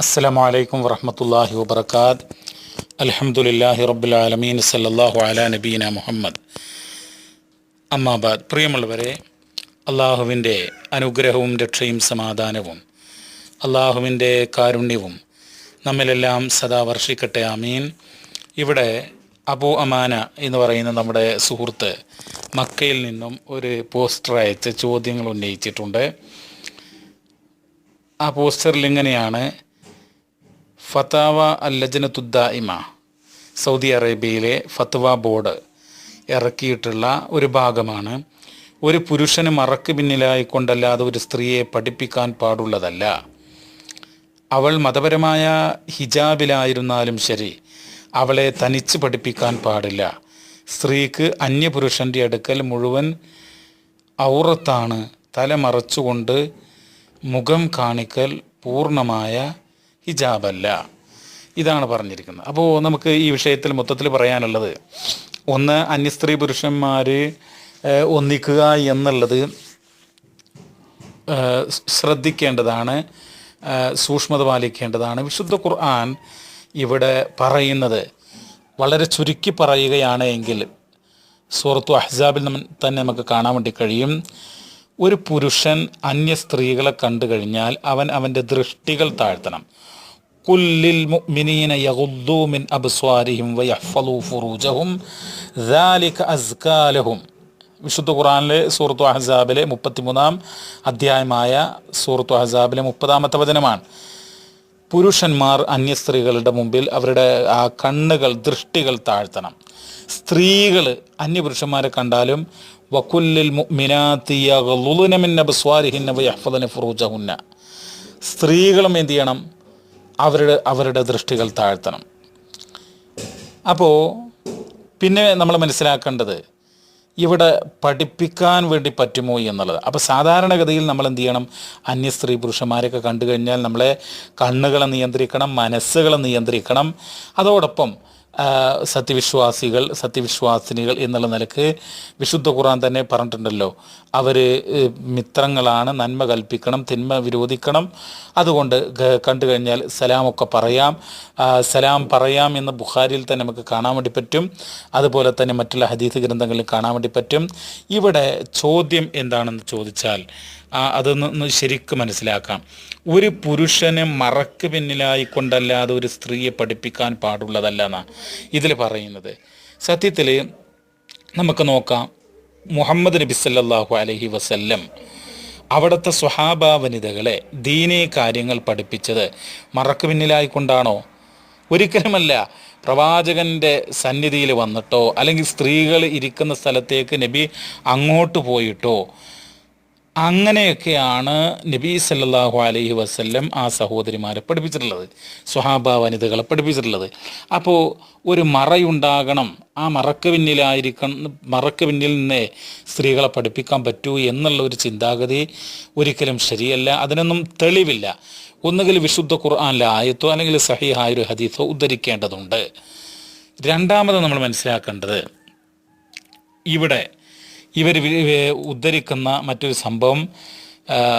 അസ്സലാമു വലൈക്കും വറഹമത്തല്ലാഹി വബർക്കാത്ത് അലഹമുല്ലാഹി റബുലാലമീൻ സല്ലല്ലാഹു അലാ നബീന മുഹമ്മദ്. അമ്മാബാദ് പ്രിയമുള്ളവരെ അള്ളാഹുവിന്റെ അനുഗ്രഹവും രക്ഷയും സമാധാനവും അള്ളാഹുവിന്റെ കാരുണ്യവും നമ്മിലെല്ലാം സദാ വർഷിക്കട്ടെ. ആമീൻ. ഇവിടെ അബു അമാന എന്ന് പറയുന്ന നമ്മുടെ സുഹൃത്ത് മക്കയിൽ നിന്നും ഒരു പോസ്റ്റർ അയച്ച് ചോദ്യങ്ങൾ ഉന്നയിച്ചിട്ടുണ്ട്. ആ പോസ്റ്ററിൽ ഇങ്ങനെയാണ് ഫത്താവ അല്ലജനത്തുദ്ദായിമ സൗദി അറേബ്യയിലെ ഫത്വ ബോർഡ് ഇറക്കിയിട്ടുള്ള ഒരു ഭാഗമാണ്. ഒരു പുരുഷന് മറക്ക് പിന്നിലായി കൊണ്ടല്ലാതെ ഒരു സ്ത്രീയെ പഠിപ്പിക്കാൻ പാടുള്ളതല്ല. അവൾ മതപരമായ ഹിജാബിലായിരുന്നാലും ശരി അവളെ തനിച്ച് പഠിപ്പിക്കാൻ പാടില്ല. സ്ത്രീക്ക് അന്യപുരുഷന്റെ അടുക്കൽ മുഴുവൻ ഔറത്താണ് തല മറച്ചുകൊണ്ട് മുഖം കാണിക്കൽ പൂർണമായ ഹിജാബല്ല. ഇതാണ് പറഞ്ഞിരിക്കുന്നത്. അപ്പോൾ നമുക്ക് ഈ വിഷയത്തിൽ മൊത്തത്തിൽ പറയാനുള്ളത് ഒന്ന് അന്യസ്ത്രീ പുരുഷന്മാർ ഒന്നിക്കുക എന്നുള്ളത് ശ്രദ്ധിക്കേണ്ടതാണ് സൂക്ഷ്മത പാലിക്കേണ്ടതാണ്. വിശുദ്ധ ഖുർആൻ ഇവിടെ പറയുന്നത് വളരെ ചുരുക്കി പറയുകയാണ് എങ്കിൽ സൂറത്തു അഹ്സാബിൽ തന്നെ നമുക്ക് കാണാൻ വേണ്ടി കഴിയും. ഒരു പുരുഷൻ അന്യ സ്ത്രീകളെ കണ്ടു കഴിഞ്ഞാൽ അവൻ അവന്റെ ദൃഷ്ടികൾ താഴ്ത്തണം. കുല്ലിൽ മുഅ്മിനീന യഗുദ്ദൂ മിൻ അബ്സ്വാരിഹിം ഫുറൂജഹും ദാലിക അസ്കാ വിശുദ്ധ ഖുറാനിലെ സൂറത്തു അഹസാബിലെ മുപ്പത്തിമൂന്നാം അധ്യായമായ സൂറത്തു അഹസാബിലെ മുപ്പതാമത്തെ വചനമാണ്. പുരുഷന്മാർ അന്യ സ്ത്രീകളുടെ മുമ്പിൽ അവരുടെ ആ കണ്ണുകൾ ദൃഷ്ടികൾ താഴ്ത്തണം. സ്ത്രീകൾ അന്യപുരുഷന്മാരെ കണ്ടാലും ഫുറൂജഹുന്ന. സ്ത്രീകളും എന്തു ചെയ്യണം? അവരുടെ അവരുടെ ദൃഷ്ടികൾ താഴ്ത്തണം. അപ്പോൾ പിന്നെ നമ്മൾ മനസ്സിലാക്കേണ്ടത് ഇവിടെ പഠിപ്പിക്കാൻ വേണ്ടി പറ്റുമോ എന്നുള്ളത്. അപ്പോൾ സാധാരണഗതിയിൽ നമ്മൾ എന്ത് ചെയ്യണം? അന്യ സ്ത്രീ പുരുഷന്മാരൊക്കെ കണ്ടു കഴിഞ്ഞാൽ നമ്മളെ കണ്ണുകളെ നിയന്ത്രിക്കണം മനസ്സുകളെ നിയന്ത്രിക്കണം. അതോടൊപ്പം സത്യവിശ്വാസികൾ സത്യവിശ്വാസിനികൾ എന്നുള്ള നിലയ്ക്ക് വിശുദ്ധ ഖുറാൻ തന്നെ പറഞ്ഞിട്ടുണ്ടല്ലോ. അവർ മിത്രങ്ങളാണ് നന്മ കൽപ്പിക്കണം തിന്മ വിരോധിക്കണം. അതുകൊണ്ട് കണ്ടു കഴിഞ്ഞാൽ സലാമൊക്കെ പറയാം. സലാം പറയാം എന്ന ബുഖാരിയിൽ തന്നെ നമുക്ക് കാണാൻ വേണ്ടി പറ്റും. അതുപോലെ തന്നെ മറ്റുള്ള ഹദീസ് ഗ്രന്ഥങ്ങളിൽ കാണാൻ വേണ്ടി പറ്റും. ഇവിടെ ചോദ്യം എന്താണെന്ന് ചോദിച്ചാൽ അതൊന്ന് ശരിക്ക് മനസ്സിലാക്കാം. ഒരു പുരുഷനെ മറക്ക് പിന്നിലായി കൊണ്ടല്ലാതെ ഒരു സ്ത്രീയെ പഠിപ്പിക്കാൻ പാടുള്ളതല്ല എന്നാണ് ഇതിൽ പറയുന്നത്. സത്യത്തിൽ നമുക്ക് നോക്കാം. മുഹമ്മദ് നബി സല്ലാഹു അലഹി വസല്ലം അവിടുത്തെ സ്വഹാബ വനിതകളെ ദീനീ കാര്യങ്ങൾ പഠിപ്പിച്ചത് മറക്ക് പിന്നിലായിക്കൊണ്ടാണോ? ഒരിക്കലുമല്ല. പ്രവാചകന്റെ സന്നിധിയിൽ വന്നിട്ടോ അല്ലെങ്കിൽ സ്ത്രീകൾ ഇരിക്കുന്ന സ്ഥലത്തേക്ക് നബി അങ്ങോട്ട് പോയിട്ടോ അങ്ങനെയൊക്കെയാണ് നബി സല്ലാഹു അലൈഹി വസ്ല്ലം ആ സഹോദരിമാരെ പഠിപ്പിച്ചിട്ടുള്ളത് സ്വഹാബ വനിതകളെ പഠിപ്പിച്ചിട്ടുള്ളത്. അപ്പോൾ ഒരു മറയുണ്ടാകണം ആ മറക്ക് പിന്നിലായിരിക്കണം മറക്ക് പിന്നിൽ നിന്നേ സ്ത്രീകളെ പഠിപ്പിക്കാൻ പറ്റൂ എന്നുള്ള ഒരു ചിന്താഗതി ഒരിക്കലും ശരിയല്ല. അതിനൊന്നും തെളിവില്ല. ഒന്നുകിൽ വിശുദ്ധ ഖുർആാനിലെ ആയത്തോ അല്ലെങ്കിൽ സഹിഹായ ഒരു ഹദീസോ ഉദ്ധരിക്കേണ്ടതുണ്ട്. രണ്ടാമത് നമ്മൾ മനസ്സിലാക്കേണ്ടത് ഇവിടെ ഇവർ ഉദ്ധരിക്കുന്ന മറ്റൊരു സംഭവം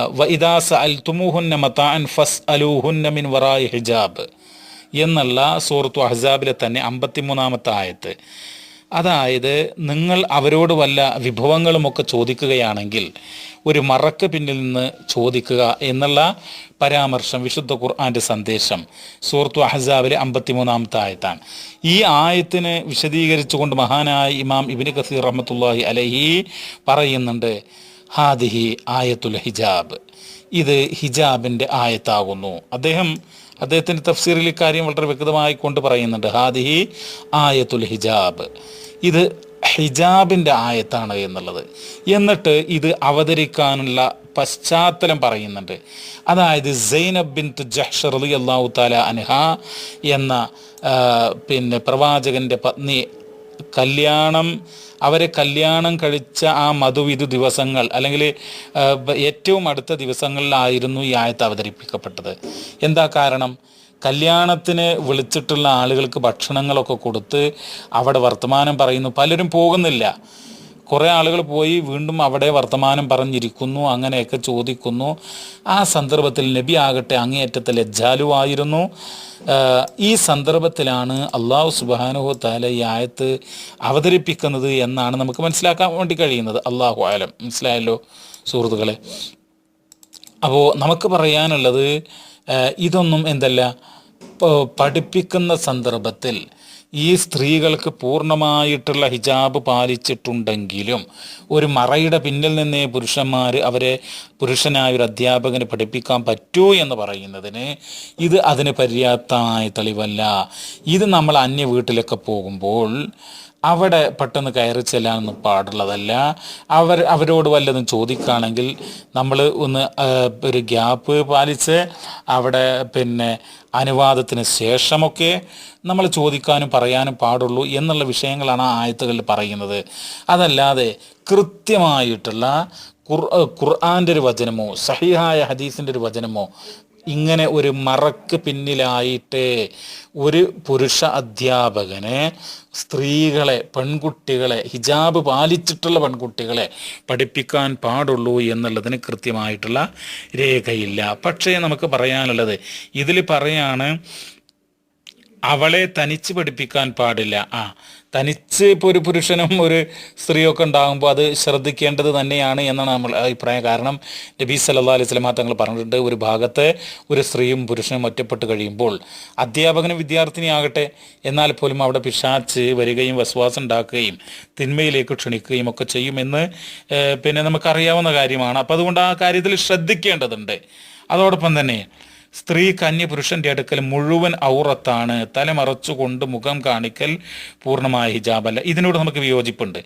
വൈദാസ അൽ തുമുഹുന്ന മതാൻ ഫസ് അലൂഹുന്ന മിൻ വറായി ഹിജാബ്. എന്നുള്ള സൂറത്തു അഹ്സാബിലെ തന്നെ അമ്പത്തിമൂന്നാമത്തെ ആയത്ത്. അതായത് നിങ്ങൾ അവരോട് വല്ല വിഭവങ്ങളുമൊക്കെ ചോദിക്കുകയാണെങ്കിൽ ഒരു മറക്ക് പിന്നിൽ നിന്ന് ചോദിക്കുക എന്നുള്ള പരാമർശം വിശുദ്ധ ഖുർആാന്റെ സന്ദേശം സൂറത്തു അഹ്സാബിലെ അമ്പത്തിമൂന്നാമത്തെ ആയത്താണ്. ഈ ആയത്തിന് വിശദീകരിച്ചുകൊണ്ട് മഹാനായ ഇമാം ഇബിന് കസീർ റഹ്മത്തുള്ളാഹി അലഹി പറയുന്നുണ്ട് ഹാദിഹി ആയത്തുൽ ഹിജാബ്. ഇത് ഹിജാബിന്റെ ആയത്താകുന്നു. അദ്ദേഹം അദ്ദേഹത്തിന്റെ തഫ്സീറിൽ ഇക്കാര്യം വളരെ വ്യക്തമായി കൊണ്ട് പറയുന്നുണ്ട് ഹാദിഹി ആയത്തുൽ ഹിജാബ്. ഇത് ഹിജാബിന്റെ ആയത്താണ് എന്നുള്ളത്. എന്നിട്ട് ഇത് അവതരിക്കാനുള്ള പശ്ചാത്തലം പറയുന്നുണ്ട്. അതായത് സൈനബ് ബിൻ ജഹ്ഷർ അലി അള്ളാഹു താല അൻഹ എന്ന പിന്നെ പ്രവാചകന്റെ പത്നി കല്യാണം അവരെ കല്യാണം കഴിച്ച ആ മധുവിധു ദിവസങ്ങൾ അല്ലെങ്കിൽ ഏറ്റവും അടുത്ത ദിവസങ്ങളിലായിരുന്നു ഈ ആയത്ത് അവതരിപ്പിക്കപ്പെട്ടത്. എന്താ കാരണം? കല്യാണത്തിന് വിളിച്ചിട്ടുള്ള ആളുകൾക്ക് ഭക്ഷണങ്ങളൊക്കെ കൊടുത്ത് അവിടെ വർത്തമാനം പറയുന്നു. പലരും പോകുന്നില്ല. കുറേ ആളുകൾ പോയി വീണ്ടും അവിടെ വർത്തമാനം പറഞ്ഞിരിക്കുന്നു അങ്ങനെയൊക്കെ ചോദിക്കുന്നു. ആ സന്ദർഭത്തിൽ നബി ആകട്ടെ അങ്ങേയറ്റത്തെ ലജ്ജാലുവായിരുന്നു. ഈ സന്ദർഭത്തിലാണ് അള്ളാഹു സുബാനുഹു താല ഈ ആയത്ത് അവതരിപ്പിക്കുന്നത് എന്നാണ് നമുക്ക് മനസ്സിലാക്കാൻ വേണ്ടി കഴിയുന്നത്. അള്ളാഹു ആലം മനസ്സിലായല്ലോ സുഹൃത്തുക്കളെ? അപ്പോൾ നമുക്ക് പറയാനുള്ളത് ഇതൊന്നും എന്തല്ല പഠിപ്പിക്കുന്ന സന്ദർഭത്തിൽ ഈ സ്ത്രീകൾക്ക് പൂർണമായിട്ടുള്ള ഹിജാബ് പാലിച്ചിട്ടുണ്ടെങ്കിലും ഒരു മറയുടെ പിന്നിൽ നിന്നേ പുരുഷന്മാർ അവരെ പുരുഷനായ ഒരു അധ്യാപകന് പഠിപ്പിക്കാൻ പറ്റൂ എന്ന് പറയുന്നതിന് ഇത് അതിന് പര്യാപ്തമായ തെളിവല്ല. ഇത് നമ്മൾ അന്യ വീട്ടിലൊക്കെ പോകുമ്പോൾ അവിടെ പെട്ടെന്ന് കയറി ചെല്ലാനൊന്നും പാടുള്ളതല്ല. അവർ അവരോട് വല്ലതും ചോദിക്കുകയാണെങ്കിൽ നമ്മൾ ഒന്ന് ഒരു ഗ്യാപ്പ് പാലിച്ച് അവിടെ പിന്നെ അനുവാദത്തിന് ശേഷമൊക്കെ നമ്മൾ ചോദിക്കാനും പറയാനും പാടുള്ളൂ എന്നുള്ള വിഷയങ്ങളാണ് ആ ആയത്തുകളിൽ പറയുന്നത്. അതല്ലാതെ കൃത്യമായിട്ടുള്ള ഖുർ ഖുർആന്റെ ഒരു വചനമോ സഹിഹായ ഹദീസിന്റെ ഒരു വചനമോ ഇങ്ങനെ ഒരു മറക്ക് പിന്നിലായിട്ട് ഒരു പുരുഷ അധ്യാപകനെ സ്ത്രീകളെ പെൺകുട്ടികളെ ഹിജാബ് പാലിച്ചിട്ടുള്ള പെൺകുട്ടികളെ പഠിപ്പിക്കാൻ പാടുള്ളൂ എന്നുള്ളതിന് കൃത്യമായിട്ടുള്ള രേഖയില്ല. പക്ഷേ നമുക്ക് പറയാനുള്ളത് ഇതിൽ പറയാണ് അവളെ തനിച്ച് പഠിപ്പിക്കാൻ പാടില്ല. ആ തനിച്ച് ഇപ്പോൾ ഒരു പുരുഷനും ഒരു സ്ത്രീയൊക്കെ ഉണ്ടാകുമ്പോൾ അത് ശ്രദ്ധിക്കേണ്ടത് തന്നെയാണ് എന്നാണ് നമ്മൾ അഭിപ്രായം. കാരണം നബി സല്ലാ അലൈഹി സ്വലമാ തങ്ങൾ പറഞ്ഞിട്ടുണ്ട് ഒരു ഭാഗത്ത് ഒരു സ്ത്രീയും പുരുഷനും ഒറ്റപ്പെട്ട് കഴിയുമ്പോൾ അധ്യാപകനും വിദ്യാർത്ഥിനിയാകട്ടെ എന്നാൽ പോലും അവിടെ പിശാച്ച് വരികയും വസ്വാസം ഉണ്ടാക്കുകയും തിന്മയിലേക്ക് ക്ഷണിക്കുകയും ഒക്കെ ചെയ്യുമെന്ന് പിന്നെ നമുക്കറിയാവുന്ന കാര്യമാണ്. അപ്പോൾ അതുകൊണ്ട് ആ കാര്യത്തിൽ ശ്രദ്ധിക്കേണ്ടതുണ്ട്. അതോടൊപ്പം തന്നെ സ്ത്രീ കന്യ പുരുഷന്റെ അടുക്കൽ മുഴുവൻ ഔറത്താണ്. തല മറച്ചുകൊണ്ട് മുഖം കാണിക്കൽ പൂർണമായ ഹിജാബല്ല. ഇതിനോട് നമുക്ക് വിയോജിപ്പുണ്ട്.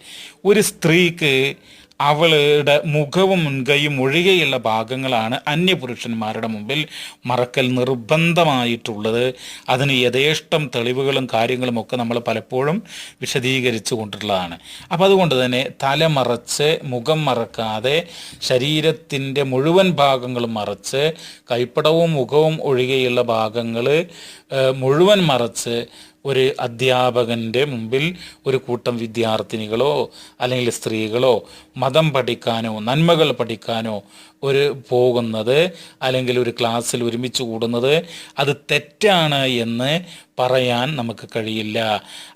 ഒരു സ്ത്രീക്ക് അവളുടെ മുഖവും മുൻകൈയും ഒഴികെയുള്ള ഭാഗങ്ങളാണ് അന്യപുരുഷന്മാരുടെ മുമ്പിൽ മറക്കൽ നിർബന്ധമായിട്ടുള്ളത്. അതിന് യഥേഷ്ടം തെളിവുകളും കാര്യങ്ങളും ഒക്കെ നമ്മൾ പലപ്പോഴും വിശദീകരിച്ചു കൊണ്ടിട്ടുള്ളതാണ് അപ്പോൾ അതുകൊണ്ട് തന്നെ തല മറച്ച് മുഖം മറക്കാതെ ശരീരത്തിന്റെ മുഴുവൻ ഭാഗങ്ങളും മറച്ച് കൈപ്പടവും മുഖവും ഒഴികെയുള്ള ഭാഗങ്ങൾ മുഴുവൻ മറച്ച് ഒരു അധ്യാപകന്റെ മുമ്പിൽ ഒരു കൂട്ടം വിദ്യാർത്ഥിനികളോ അല്ലെങ്കിൽ സ്ത്രീകളോ മതം പഠിക്കാനോ നന്മകൾ പഠിക്കാനോ ഒരു പോകുന്നത് അല്ലെങ്കിൽ ഒരു ക്ലാസ്സിൽ ഒരുമിച്ച് കൂടുന്നത് അത് തെറ്റാണ് എന്ന് പറയാൻ നമുക്ക് കഴിയില്ല.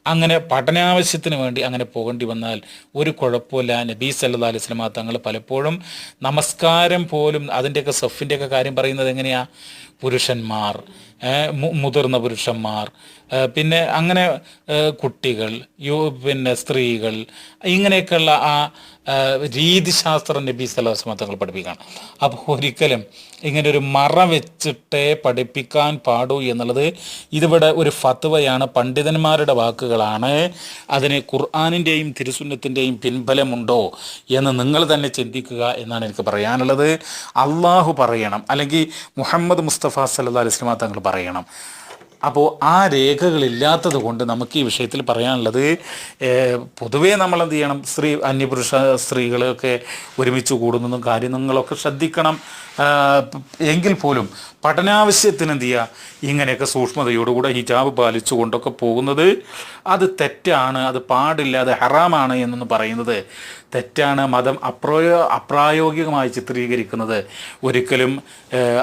അങ്ങനെ പഠനാവശ്യത്തിന് വേണ്ടി അങ്ങനെ പോകേണ്ടി വന്നാൽ ഒരു കുഴപ്പമില്ല. നബീ സല്ലാ അലൈഹി സ്വലമ തങ്ങൾ പലപ്പോഴും നമസ്കാരം പോലും അതിന്റെയൊക്കെ സഫിന്റെയൊക്കെ കാര്യം പറയുന്നത് എങ്ങനെയാ? പുരുഷന്മാർ മുതിർന്ന പുരുഷന്മാർ പിന്നെ അങ്ങനെ കുട്ടികൾ യു പിന്നെ സ്ത്രീകൾ ഇങ്ങനെയൊക്കെയുള്ള ആ, രീതിശാസ്ത്രം നബി സല്ലാസ്മ തങ്ങൾ പഠിപ്പിക്കുകയാണ്. അപ്പോൾ ഒരിക്കലും ഇങ്ങനെ ഒരു മറ വെച്ചിട്ടേ പഠിപ്പിക്കാൻ പാടൂ എന്നുള്ളത് ഇതിവിടെ ഒരു ഫത്വയാണ്. പണ്ഡിതന്മാരുടെ വാക്കുകളാണ്. അതിന് ഖുർആാനിന്റെയും തിരുസുന്നത്തിന്റെയും പിൻബലമുണ്ടോ എന്ന് നിങ്ങൾ തന്നെ ചിന്തിക്കുക എന്നാണ് എനിക്ക് പറയാനുള്ളത്. അള്ളാഹു പറയണം. അല്ലെങ്കിൽ മുഹമ്മദ് മുസ്തഫ സല്ലാ അലൈഹി തങ്ങൾ പറയണം. അപ്പോൾ ആ രേഖകളില്ലാത്തത് കൊണ്ട് നമുക്ക് ഈ വിഷയത്തിൽ പറയാനുള്ളത് പൊതുവേ നമ്മൾ എന്ത് ചെയ്യണം? സ്ത്രീ അന്യപുരുഷ സ്ത്രീകളൊക്കെ ഒരുമിച്ച് കൂടുന്നതും കാര്യങ്ങളൊക്കെ ശ്രദ്ധിക്കണം. എങ്കിൽ പോലും പഠനാവശ്യത്തിന് എന്ത് ചെയ്യുക ഇങ്ങനെയൊക്കെ സൂക്ഷ്മതയോടുകൂടെ ഹിജാബ് പാലിച്ചു കൊണ്ടൊക്കെ പോകുന്നത് അത് തെറ്റാണ് അത് പാടില്ല അത് ഹറാമാണ് എന്നൊന്ന് പറയുന്നത്. തെറ്റാണ് മതം അപ്രയോ അപ്രായോഗികമായി ചിത്രീകരിക്കുന്നത്. ഒരിക്കലും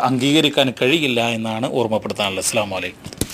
അംഗീകരിക്കാൻ കഴിയില്ല എന്നാണ് ഓർമ്മപ്പെടുത്താനുള്ളത്. അസ്സാം വലൈക്കും